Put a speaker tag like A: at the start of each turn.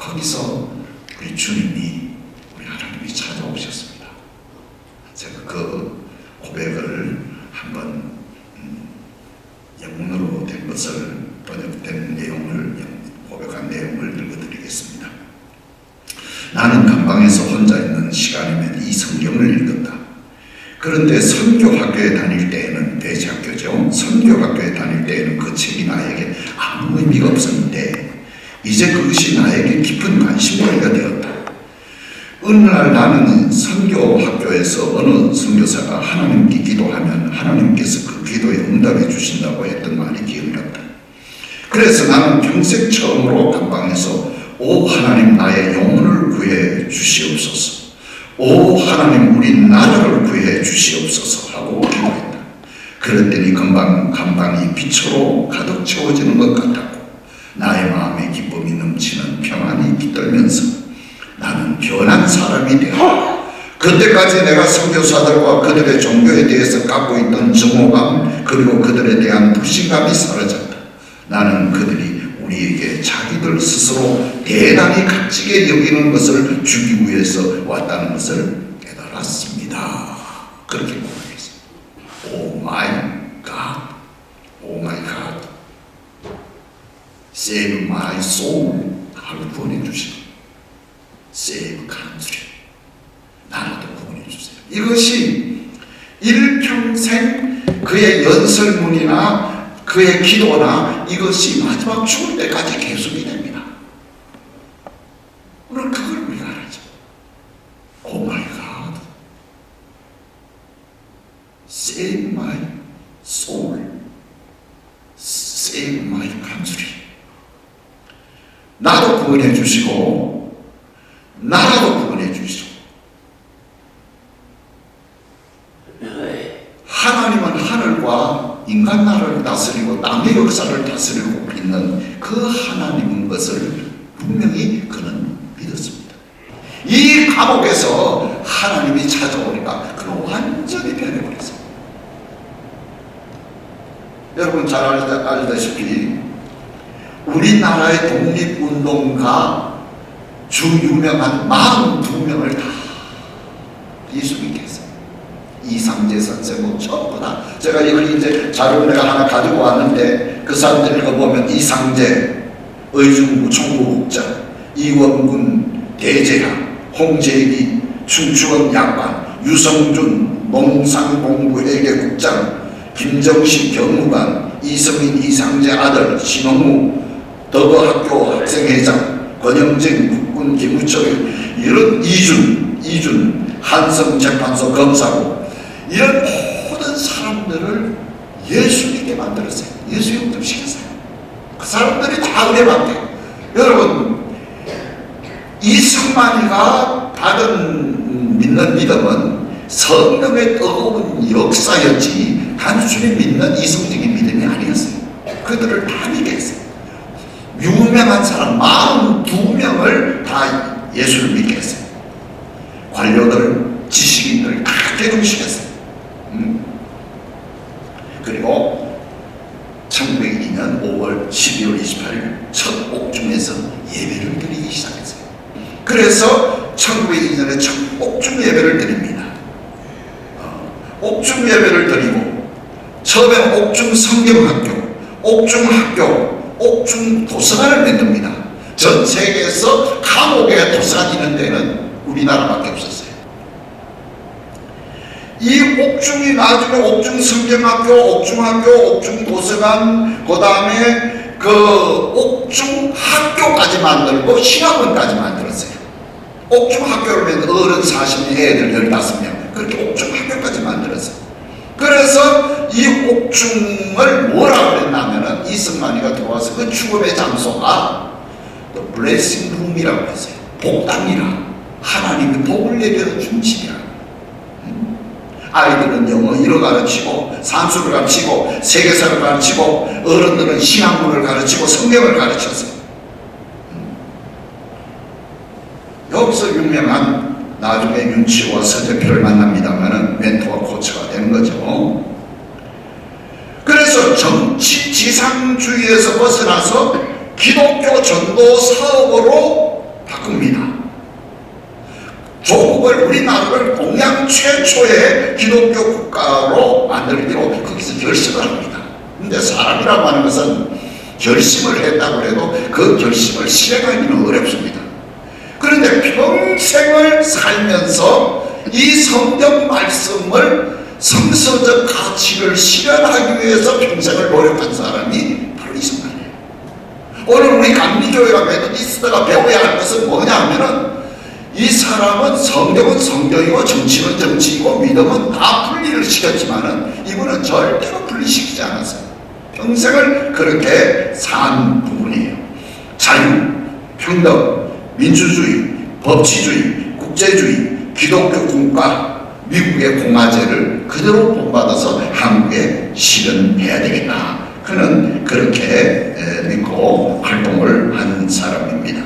A: 거기서 우리 주님이 우리 하나님이 찾아오셨습니다. 제가 그 고백을 한번 음, 영문으로 된 것을 번역된 내용을 고백한 내용을 읽어드리겠습니다. 나는 감방에서 혼자 있는 시간이면 이 성경을 읽었다. 그런데 선교학교에 다닐 때에는 대지학교죠. 선교학교에 다닐 때에는 그 책이 나에게 아무 의미가 없었는데 이제 그것이 나에게 깊은 관심거리가 되었다. 어느 날 나는 선교 학교에서 어느 선교사가 하나님께 기도하면 하나님께서 그 기도에 응답해 주신다고 했던 말이 기억이 났다. 그래서 나는 평생 처음으로 감방에서 오 하나님 나의 영혼을 구해 주시옵소서. 오 하나님 우리 나라를 구해 주시옵소서 하고 기도했다. 그랬더니 금방 감방이 빛으로 가득 채워지는 것 같았고 나의 마음에 기쁨이 넘치는 평안이 깃들면서 나는 변한 사람이 되었다. 그때까지 내가 선교사들과 그들의 종교에 대해서 갖고 있던 증오감 그리고 그들에 대한 불신감이 사라졌다. 나는 그들이 우리에게 자기들 스스로 대단히 값지게 여기는 것을 주기 위해서 왔다는 것을 깨달았습니다. 그렇게 고백했습니다. 오 마이 갓, 오 마이 갓, save my soul 하고 구원해 주시고 save country 나라도 구원해 주세요. 이것이 일평생 그의 연설문이나 그의 기도나 이것이 마지막 죽을 때까지 계속이 됩니다. 오늘 그걸 우리가 알죠. 오 마이 갓. Save my soul. Save my country. 나도 구원해 주시고 나라도 구원해 주시고 하나님은 하늘과 인간 나라를 다스리고 남의 역사를 다스리고 있는 그 하나님인 것을 분명히 그는 믿었습니다. 이 감옥에서 하나님이 찾아오니까 그는 완전히 변해버렸어요. 여러분 잘 알다, 알다시피 우리나라의 독립운동가 주 유명한 42명을 다 예수 믿게 했어요. 이상재 선생 뭐 전부 다 제가 이걸 이제 자료를 내가 하나 가지고 왔는데 그 사람들 읽어보면 이상재 의중부 총무국장 이원군 대재학 홍재기 춘추원 약관 유성준 농상공부회계 국장 김정식 경무관 이성인 이상재 아들 신홍무 더거학교 학생회장 권영진 국군 기무처 이런 이준 이준 한성재판소 검사고 이런 모든 사람들을 예수 믿게 만들었어요. 예수 영접시켰어요. 그 사람들이 다 은혜 받게. 여러분 이승만이가 받은 믿는 믿음은 성령의 뜨거운 역사였지 단순히 믿는 이성적인 믿음이 아니었어요. 그들을 다 믿게 했어요. 유명한 사람 42명을 다 예수를 믿게 했어요. 관료들, 지식인들 다 개종시켰어요. 음. 그리고 1902년 5월 12월 28일 첫 옥중에서 예배를 드리기 시작했어요. 그래서 1902년에 첫 옥중 예배를 드립니다. 어, 옥중 예배를 드리고 처음에 옥중 성경학교, 옥중 학교, 옥중 도서관을 만듭니다. 전 세계에서 감옥에 도서관 있는 데는 우리나라밖에 없었어요. 이 옥중이 나중에 옥중 성경학교, 옥중학교, 옥중 도서관, 그 다음에 그 옥중 학교까지 만들고 신학원까지 만들었어요. 옥중 학교를 면 어른 40명, 애들 15명. 그렇게 옥중 학교까지 만들었어요. 그래서 이 옥중을 뭐라고 그랬냐면은 이승만이가 들어와서 그 죽음의 장소가 블레싱 룸이라고 했어요. 복당이라. 하나님이 복을 내려준 집이라. 아이들은 영어 일어 가르치고 산수를 가르치고 세계사를 가르치고 어른들은 신학문을 가르치고 성경을 가르쳤어요. 여기서 유명한 나중에 윤치호와 서재표를 만납니다만은 멘토와 코치가 되는 거죠. 정치 지상주의에서 벗어나서 기독교 전도 사업으로 바꿉니다. 조국을 우리나라를 동양 최초의 기독교 국가로 만들기로 거기서 결심을 합니다. 근데 사람이라고 하는 것은 결심을 했다고 해도 그 결심을 실행하기는 어렵습니다. 그런데 평생을 살면서 이 성경 말씀을 성서적 가치를 실현하기 위해서 평생을 노력한 사람이 바로 이승만이에요. 오늘 우리 감리교회가 메토디스트가 배워야 할 것은 뭐냐 하면은 이 사람은 성경은 성경이고 정치는 정치이고 믿음은 다 분리를 시켰지만은 이분은 절대로 분리시키지 않았어요. 평생을 그렇게 산 부분이에요. 자유, 평등, 민주주의, 법치주의, 국제주의, 기독교 국가, 미국의 공화제를 그대로 본받아서 한국에 실현해야 되겠다. 그는 그렇게 에, 믿고 활동을 한 사람입니다.